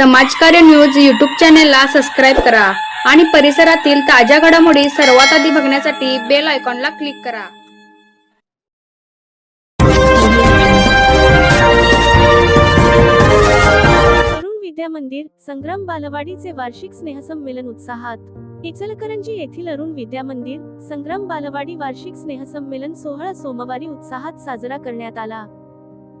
समाजकार्य news YouTube चॅनेलला subscribe करा आणि परिसरातील ताज्या घडामोडी सर्वात आधी बघण्यासाठी बेल आयकॉनला क्लिक करा. तरुण विद्या मंदिर संग्राम बालवाडीचे वार्षिक स्नेहसंमेलन उत्साहात. इचलकरंजी येथील अरुण विद्या मंदिर संग्राम बालवाडी वार्षिक स्नेहसंमेलन सोहळा सोमवारी उत्साहात साजरा करण्यात आला.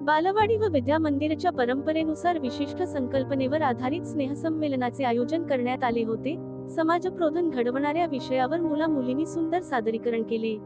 बालवाडी व विद्या मंदिराच्या परंपरेनुसार विशिष्ट संकल्पनेवर आधारित स्नेहसंमेलनाचे आयोजन करण्यात आले होते. समाजप्रोधन घडवणाऱ्या विषयावर मुला मुलींनी सुंदर सादरीकरण केले.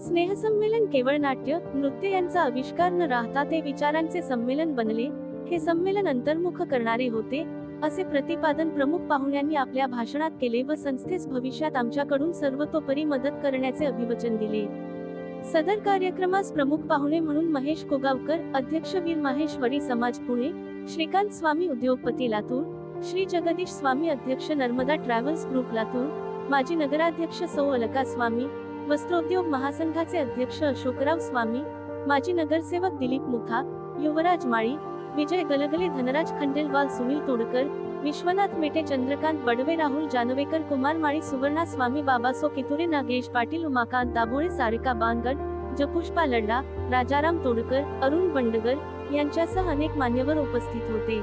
स्नेहसंमेलन केवळ नाट्य नृत्य यांचा आविष्कार न राहता ते विचारांचे संमेलन बनले. हे संमेलन अंतर्मुख करणारे होते असे प्रतिपादन प्रमुख पाहुण्यांनी आपल्या भाषणात केले व संस्थेस भविष्यात आमच्याकडून सर्वतोपरी मदत करण्याचे अभिवचन दिले. सदर कार्यक्रमास प्रमुख पाहुणे म्हणून महेश कोगावकर अध्यक्ष वीर माहेश्वरी समाज पुणे श्रीकांत स्वामी उद्योगपती लातूर श्री जगदीश स्वामी अध्यक्ष नर्मदा ट्रॅव्हल्स ग्रुप लातूर माजी नगराध्यक्ष सौ अलका स्वामी वस्त्रोद्योग महासंघाचे अध्यक्ष अशोकराव स्वामी माजी नगरसेवक दिलीप मुखा युवराज माळी विजय गलगले धनराज खंडेलवाल सुनील तोडकर विश्वनाथ मेटे चंद्रकांत बडवे राहुल जानवेकर कुमार माळी सुवर्णा स्वामी बाबासो कितुरे नागेश पाटील उमाकांत दाभोळे सारिका बांगड जपुष्पा लड्डा राजाराम तोडकर अरुण बंडगर यांच्यासह अनेक मान्यवर उपस्थित होते.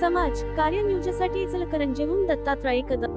समाज कार्य न्यूजसाठी इचलकरंजीहून दत्तात्रय कदम.